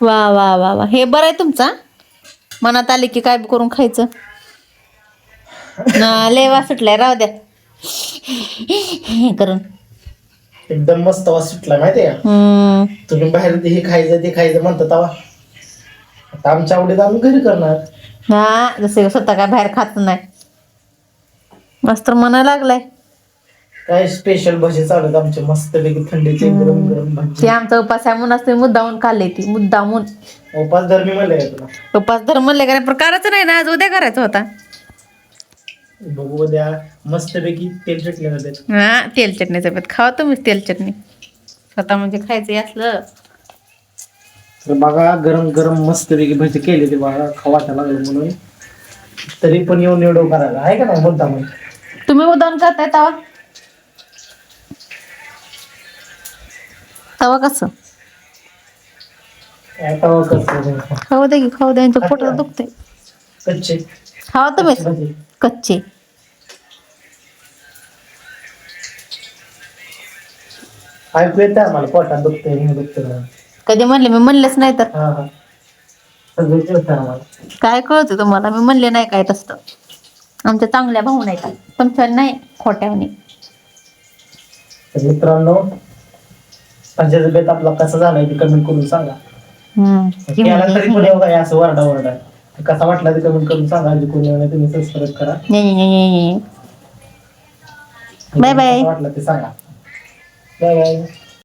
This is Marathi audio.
वा वा वा वा. हे बरं आहे तुमचा मनात आले की काय करून खायचं? ना लेवा सुटलाय राहू द्या. हे करून. एकदम मस्त वास सुटला माहितीये का? हम्म. तुम्ही बाहेर ते हे खायचं ते खायचं म्हणता तवा. आता आमच्या आवडीत आम्ही घरी करणार. हा जसे स्वतः काय बाहेर खात नाही. मस्त मना लागलाय. काय स्पेशल भजी चालू आमचे? मस्त पैकी थंडीचे गरम गरम ते भजी आमचा उपास आहे म्हणून असते मुद्दामून खाल्ले ती मुद्दामून. उपास धर्मी म्हणले का तुला. उपास धर्म म्हणले का पण करायचं नाही ना आज उद्या करायचा होता. बघू उद्या. मस्त पैकी तेल चटणी होते. हा तेल चटणीचं पेत खावा तुम्हीच तेल चटणी. स्वतः म्हणजे खायचं असलं. तर बघा गरम गरम मस्त पैकी भजी केले ते बघा खवाटा लागलं म्हणून. तरी पण येऊन एवढं करायला. आहे का नाही मुद्दा तुम्ही उदाहरण करताय तवा? तवा कसं? खाऊ दे की खाऊ दे यांचं पोटात कच्चे. खावा तुम्हीच भजी. कच्चे. ऐकू येतं आम्हाला पोटात दुखतंय दुखतंय कधी म्हणले? मी म्हणलेच नाही तर. काय कळतं तुम्हाला? मी म्हणले नाही काय तसं आमच्या चांगल्या भाऊ नाही का तुमच्या नाही खोट्याने तर मित्रांनो पंचायत बेत आपला कसा झालाय ते कमेंट करून सांगा. केला तरी पण एवढा आहे असं वरडा वरडा. कसा वाटला ते कमेंट करून सांगा. आणि कोणी नये तुम्ही सबस्क्राईब करा. बाय बाय वाटलं ते सांगा. Bye bye